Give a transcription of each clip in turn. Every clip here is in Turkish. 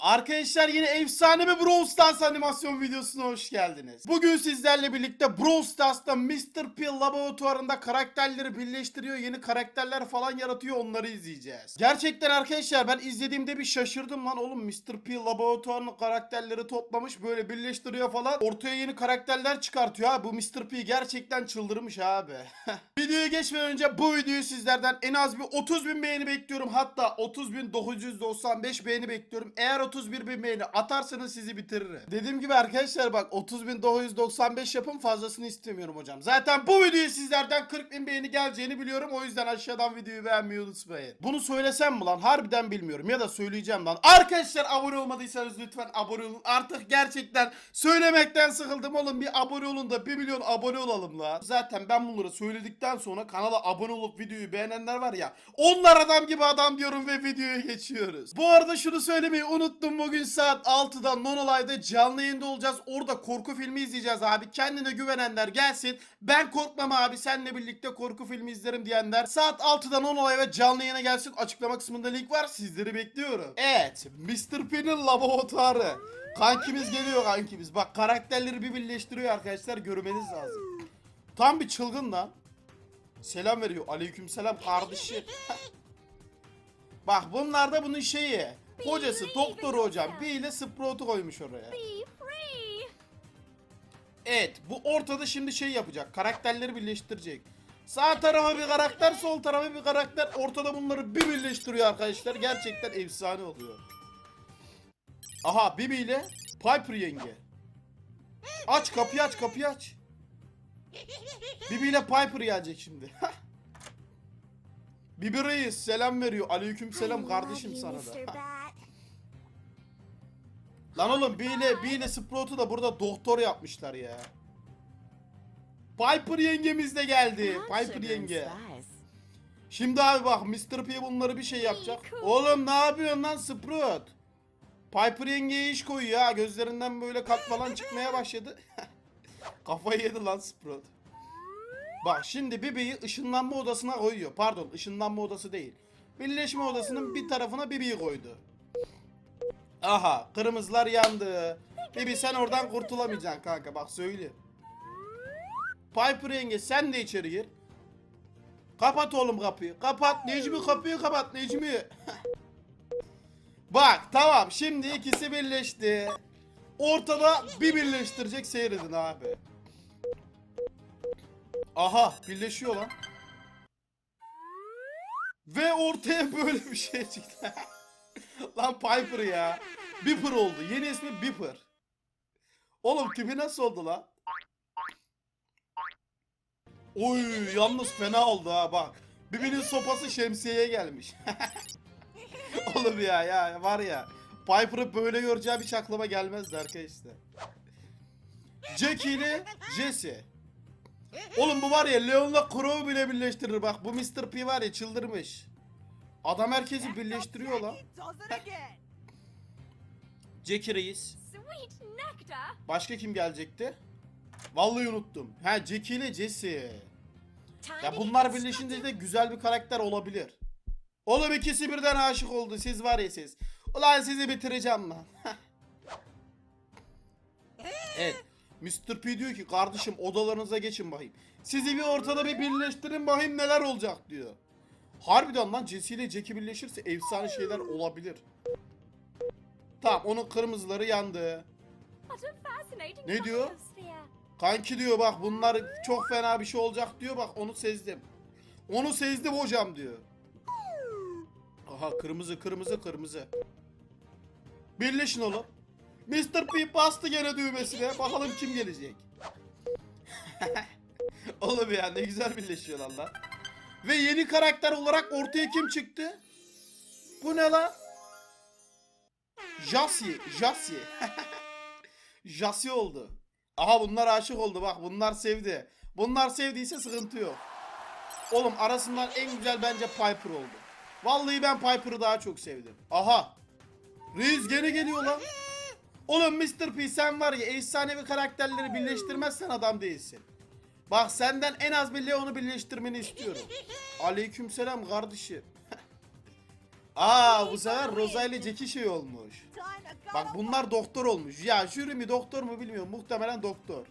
Arkadaşlar yine efsane bir Brawl Stars animasyon videosuna hoş geldiniz. Bugün sizlerle birlikte Brawl Stars'ta Mr. P laboratuvarında karakterleri birleştiriyor, yeni karakterler falan yaratıyor onları izleyeceğiz. Gerçekten arkadaşlar ben izlediğimde bir şaşırdım lan oğlum Mr. P laboratuvarının karakterleri toplamış böyle birleştiriyor falan ortaya yeni karakterler çıkartıyor ha bu Mr. P gerçekten çıldırmış abi. Videoya geçmeden önce bu videoyu sizlerden en az bir 30 bin beğeni bekliyorum hatta 30 bin 995 beğeni bekliyorum. Eğer 31 bin beğeni atarsanız sizi bitiririm. Dediğim gibi arkadaşlar bak 30 bin 995 yapın fazlasını istemiyorum hocam. Zaten bu videoyu sizlerden 40 bin beğeni geleceğini biliyorum. O yüzden aşağıdan videoyu beğenmeyi unutmayın. Bunu söylesem mi lan? Harbiden bilmiyorum. Ya da söyleyeceğim lan. Arkadaşlar abone olmadıysanız lütfen abone olun. Artık gerçekten söylemekten sıkıldım oğlum. Bir abone olun da 1 milyon abone olalım la. Zaten ben bunları söyledikten sonra kanala abone olup videoyu beğenenler var ya. Onlar adam gibi adam diyorum ve videoya geçiyoruz. Bu arada şunu söylemeyi unuttum. Bugün saat 6'da Nonolay'da canlı yayında olacağız. Orada korku filmi izleyeceğiz abi. Kendine güvenenler gelsin. Ben korkmam abi. Seninle birlikte korku filmi izlerim diyenler. Saat 6'da Nonolay ve canlı yayına gelsin. Açıklama kısmında link var. Sizleri bekliyorum. Evet. Mr. P'nin laboratuvarı. Kankimiz geliyor kankimiz. Bak karakterleri bir birleştiriyor arkadaşlar. Görmeniz lazım. Tam bir çılgın lan. Selam veriyor. Aleyküm selam kardeşim. Bak bunlar da bunun şeyi. Hocası doktor hocam. Bir ile Sprout'u koymuş oraya. Evet bu ortada şimdi şey yapacak. Karakterleri birleştirecek. Sağ tarafa bir karakter, sol tarafa bir karakter. Ortada bunları bir birleştiriyor arkadaşlar. Gerçekten efsane oluyor. Aha Bibi ile Piper yenge. Aç kapıyı aç kapıyı aç. Bibi ile Piper gelecek şimdi. Bibi Reis selam veriyor. Aleyküm selam kardeşim sana da. Lan oğlum bir ile Sprout'u da burada doktor yapmışlar ya. Piper yengemiz de geldi. Piper yenge. Şimdi abi bak Mr. P bunları bir şey yapacak. Oğlum ne yapıyorsun lan Sprout? Piper yengeye iş koyuyor ha. Gözlerinden böyle kat falan çıkmaya başladı. Kafayı yedi lan Sprout. Bak şimdi Bibi'yi ışınlanma odasına koyuyor. Pardon ışınlanma odası değil. Birleşme odasının bir tarafına Bibi'yi koydu. Aha kırmızılar yandı. Bibi sen oradan kurtulamayacaksın kanka bak söyle. Piper yenge sen de içeri gir. Kapat oğlum kapıyı. Kapat Necmi kapıyı kapat Necmi. Bak tamam şimdi ikisi birleşti. Ortada bir birleştirecek seyredin abi. Aha birleşiyor lan. Ve ortaya böyle bir şey çıktı. lan Piper ya. Beeper oldu. Yeni ismi Beeper. Oğlum tipi nasıl oldu lan? Oy yalnız fena oldu ha bak. Birbirinin sopası şemsiyeye gelmiş. Oğlum ya ya var ya. Piper'ı böyle göreceğim hiç aklıma gelmezdi arkadaşlar. Jackie ile Jesse. Oğlum bu var ya Leon'la Crow'u bile birleştirir bak. Bu Mr. P var ya çıldırmış. Adam herkesi birleştiriyor lan. Jackie Reis. Başka kim gelecekti? Vallahi unuttum. Ha Jackie ile Jesse. Ya bunlar birleşince de güzel bir karakter olabilir. Oğlum ikisi birden aşık oldu. Siz var ya siz. Ulan sizi bitireceğim lan. evet. Mr. P diyor ki kardeşim odalarınıza geçin bakayım. Sizi bir ortada bir birleştirin bakayım neler olacak diyor. Harbiden lan Jesse ile Jackie birleşirse efsane şeyler olabilir. Tamam onun kırmızıları yandı. Ne diyor? Kanki diyor bak bunlar çok fena bir şey olacak diyor bak onu sezdim. Onu sezdim hocam diyor. Aha kırmızı kırmızı kırmızı. Birleşin oğlum. Mr. P bastı gene düğmesine. Bakalım kim gelecek. oğlum ya ne güzel birleşiyorlar lan. Ve yeni karakter olarak ortaya kim çıktı? Bu ne lan? Jasi, Jasi. Jasi oldu. Aha bunlar aşık oldu bak bunlar sevdi. Bunlar sevdiyse sıkıntı yok. Oğlum arasından en güzel bence Piper oldu. Vallahi ben Piper'ı daha çok sevdim. Aha. Reis gene geliyor lan. Oğlum Mr. P sen var ya efsanevi karakterleri birleştirmezsen adam değilsin. Bak senden en az bir Leon'u birleştirmeni istiyorum. Aleykümselam kardeşim. Aa bu sefer Rosa ile Jackie şey olmuş. Bak bunlar doktor olmuş. Ya jüri mi doktor mu bilmiyorum. Muhtemelen doktor.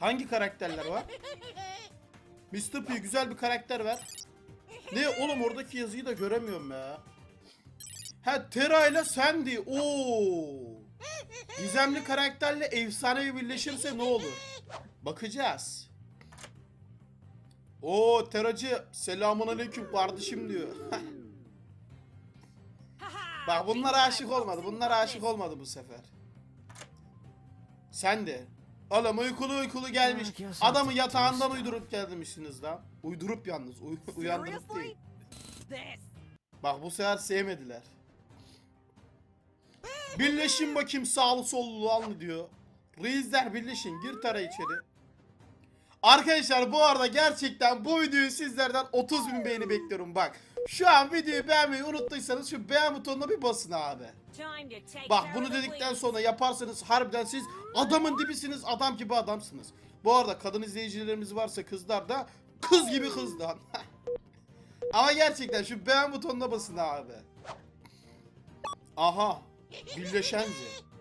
Hangi karakterler var? Mr. P güzel bir karakter ver. Ne oğlum oradaki yazıyı da göremiyorum ya. Ha Tera ile Sandy. Oo. Gizemli karakterle efsanevi birleşirse ne olur? Bakacağız. Oo Teracı selamun aleyküm kardeşim diyor. Bak bunlar aşık olmadı. Bunlar aşık olmadı bu sefer. Sen de. Oğlum uykulu uykulu gelmiş. Adamı yatağından uydurup gelmişsiniz lan. Uydurup yalnız. Uy uyandırıp değil. Bak bu sefer sevmediler. Birleşin bakayım sağlı sollu lan diyor. Reisler birleşin gir tara içeri. Arkadaşlar bu arada gerçekten bu videoyu sizlerden 30 bin beğeni bekliyorum bak. Şu an videoyu beğenmeyi unuttuysanız şu beğen butonuna bir basın abi. Bak bunu dedikten sonra yaparsanız harbiden siz adamın dibisiniz adam gibi adamsınız. Bu arada kadın izleyicilerimiz varsa kızlar da kız gibi kızdan. Ama gerçekten şu beğen butonuna basın abi. Aha. Birleşence.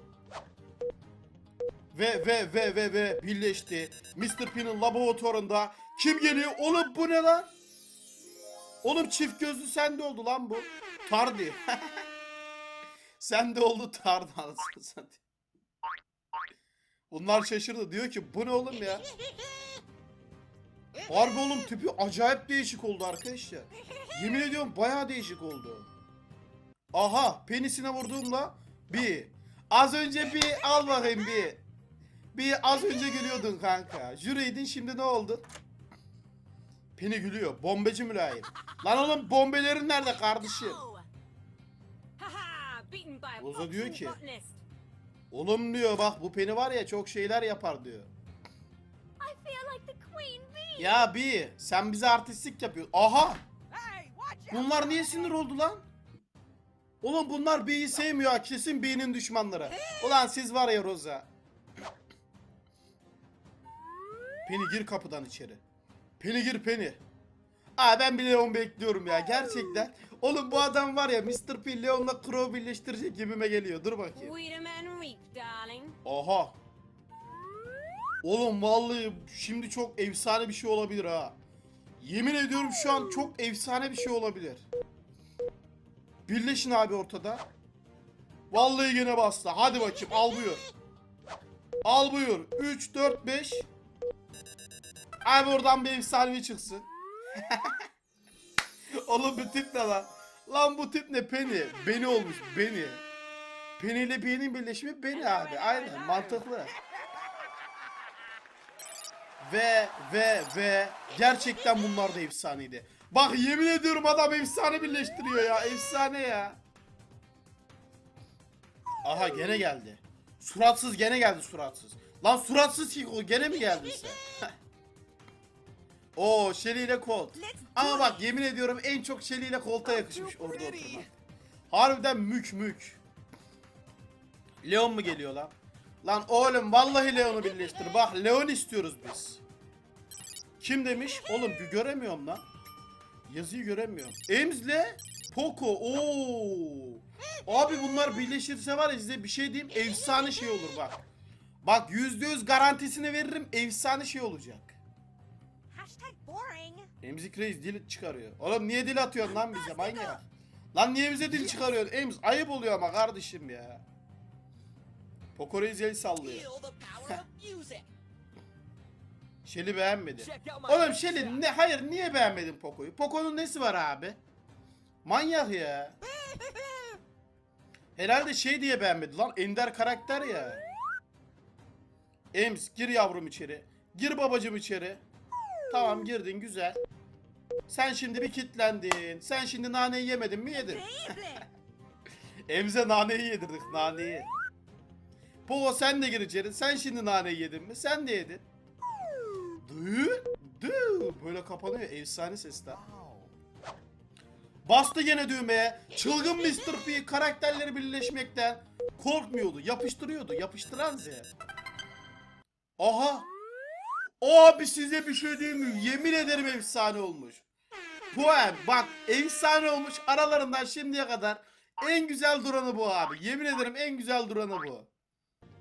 Ve ve ve ve ve birleşti. Mr. P'nin laboratuvarında kim geliyor? Oğlum bu ne lan? Oğlum çift gözlü sende oldu lan bu. Tardi. sende oldu Tardi anasını satayım. Bunlar şaşırdı. Diyor ki bu ne oğlum ya? Harbi oğlum tipi acayip değişik oldu arkadaşlar. Yemin ediyorum bayağı değişik oldu. Aha penisine vurduğumla bir. Az önce bir al bakayım bir. Bir az önce gülüyordun kanka. Jüriydin şimdi ne oldun? Peni gülüyor. Bombeci mülayim. Lan oğlum bombelerin nerede kardeşim? Rosa diyor ki- Oğlum diyor bak bu peni var ya çok şeyler yapar diyor. Ya bir sen bize artistlik yapıyorsun. Aha bunlar niye sinir oldu lan? Oğlum bunlar B'yi sevmiyor kesin B'nin düşmanları. Ulan siz var ya Roza. Peni gir kapıdan içeri. Peni gir Peni. Aa ben bir Leon bekliyorum ya gerçekten. Oğlum bu adam var ya Mr. P Leon'la Crow birleştirecek gibime geliyor. Dur bakayım. Aha. Oğlum vallahi şimdi çok efsane bir şey olabilir ha. Yemin ediyorum şu an çok efsane bir şey olabilir. Birleşin abi ortada. Vallahi gene bastı. Hadi bakayım al buyur. Al buyur. 3, 4, 5. Abi oradan bir efsanevi çıksın. Oğlum bu tip ne lan? Lan bu tip ne Penny? Beni olmuş beni. Penny ile B'nin birleşimi beni abi. Aynen mantıklı. Ve ve ve gerçekten bunlar da efsaneydi. Bak yemin ediyorum adam efsane birleştiriyor ya. Efsane ya. Aha gene geldi. Suratsız gene geldi suratsız. Lan suratsız Hiko gene mi geldin sen? Oo Shelly ile Colt. Ama bak yemin ediyorum en çok Shelly ile Colt'a yakışmış orada oturmak. Harbiden mük mük. Leon mu geliyor lan? Lan oğlum vallahi Leon'u birleştir. Bak Leon istiyoruz biz. Kim demiş? Oğlum gö- göremiyorum lan. Yazıyı göremiyorum. Ems'le Poco. Oo. Abi bunlar birleşirse var ya size bir şey diyeyim. Efsane şey olur bak. Bak %100 garantisini veririm. Efsane şey olacak. Hashtag boring. Emzik Reis dil çıkarıyor. Oğlum niye dil atıyorsun lan bize manyak? Lan niye bize dil çıkarıyorsun? Ems ayıp oluyor ama kardeşim ya. Poco Reis el sallıyor. Şeli beğenmedi. Oğlum Şeli ne hayır niye beğenmedin Poco'yu? Poco'nun nesi var abi? Manyak ya. Herhalde şey diye beğenmedi lan ender karakter ya. Ems gir yavrum içeri. Gir babacım içeri. Tamam girdin güzel. Sen şimdi bir kitlendin. Sen şimdi naneyi yemedin mi yedin? Emze naneyi yedirdik naneyi. Pogo sen de gir içeri. Sen şimdi naneyi yedin mi? Sen de yedin. Dı dı böyle kapanıyor efsane sesler. Bastı gene düğmeye. Çılgın Mr. P karakterleri birleşmekten korkmuyordu. Yapıştırıyordu. Yapıştıran Z. Aha. Abi size bir şey diyeyim mi? Yemin ederim efsane olmuş. Poem bak efsane olmuş aralarından şimdiye kadar en güzel duranı bu abi. Yemin ederim en güzel duranı bu.